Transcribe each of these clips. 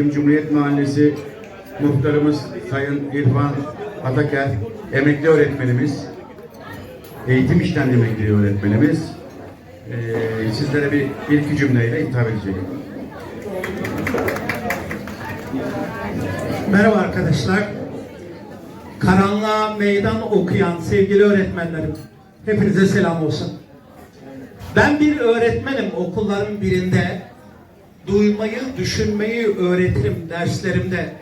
Cumhuriyet Mahallesi muhtarımız Sayın İrfan Ataker, emekli öğretmenimiz, eğitim işten emekli öğretmenimiz, eee, sizlere bir, bir iki cümleyle hitap edecek. Merhaba arkadaşlar. Karanlığa meydan okuyan sevgili öğretmenlerim. Hepinize selam olsun. Ben bir öğretmenim okulların birinde. Duymayı, düşünmeyi öğretirim derslerimde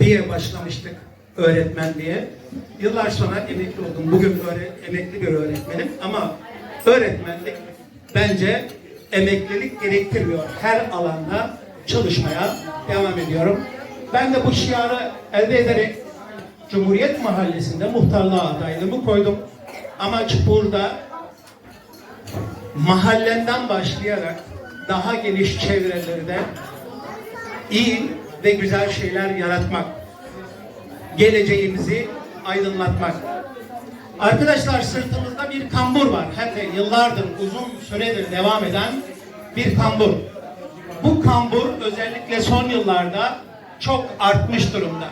diye başlamıştık öğretmen diye. Yıllar sonra emekli oldum. Bugün öğre- emekli bir öğretmenim ama öğretmenlik bence emeklilik gerektirmiyor. Her alanda çalışmaya devam ediyorum. Ben de bu şiarı elde ederek Cumhuriyet Mahallesi'nde muhtarlığa adaylığımı koydum. Amaç burada mahallemden başlayarak daha geniş çevrelerde iyi ve güzel şeyler yaratmak. Geleceğimizi aydınlatmak. Arkadaşlar sırtımızda bir kambur var. Hem de yıllardır uzun süredir devam eden bir kambur. Bu kambur özellikle son yıllarda çok artmış durumda.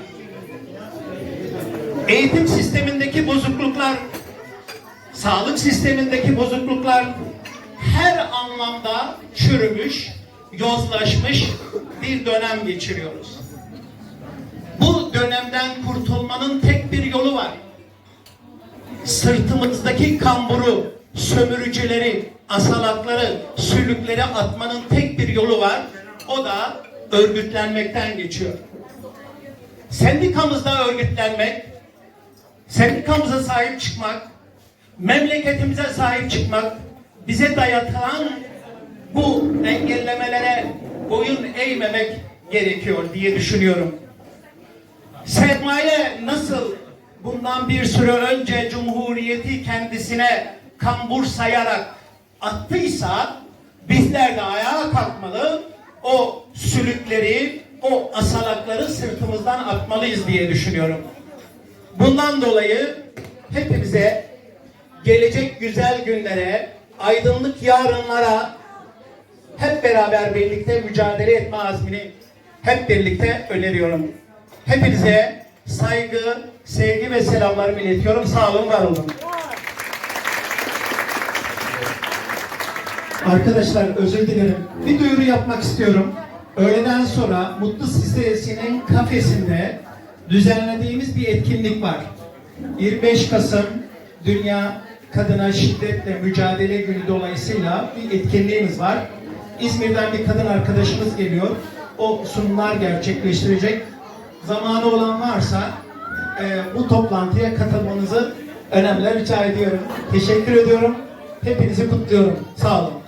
Eğitim sistemindeki bozukluklar, sağlık sistemindeki bozukluklar anlamda çürümüş, yozlaşmış bir dönem geçiriyoruz. Bu dönemden kurtulmanın tek bir yolu var. Sırtımızdaki kamburu, sömürücüleri, asalakları, sülükleri atmanın tek bir yolu var. O da örgütlenmekten geçiyor. Sendikamızda örgütlenmek, sendikamıza sahip çıkmak, memleketimize sahip çıkmak, bize dayatılan bu engellemelere boyun eğmemek gerekiyor diye düşünüyorum. Sermaye nasıl bundan bir süre önce Cumhuriyeti kendisine kambur sayarak attıysa bizler de ayağa kalkmalı, o sülükleri, o asalakları sırtımızdan atmalıyız diye düşünüyorum. Bundan dolayı hepimize gelecek güzel günlere, aydınlık yarınlara hep beraber birlikte mücadele etme azmini hep birlikte öneriyorum. Hepinize saygı, sevgi ve selamlarımı iletiyorum. Sağ olun, var olun. Arkadaşlar özür dilerim. Bir duyuru yapmak istiyorum. Öğleden sonra Mutlu Sitesi'nin kafesinde düzenlediğimiz bir etkinlik var. 25 Kasım Dünya Kadına Şiddetle Mücadele Günü dolayısıyla bir etkinliğimiz var. İzmir'den bir kadın arkadaşımız geliyor. O sunumlar gerçekleştirecek. Zamanı olan varsa e, bu toplantıya katılmanızı önemli rica ediyorum. Teşekkür ediyorum. Hepinizi kutluyorum. Sağ olun.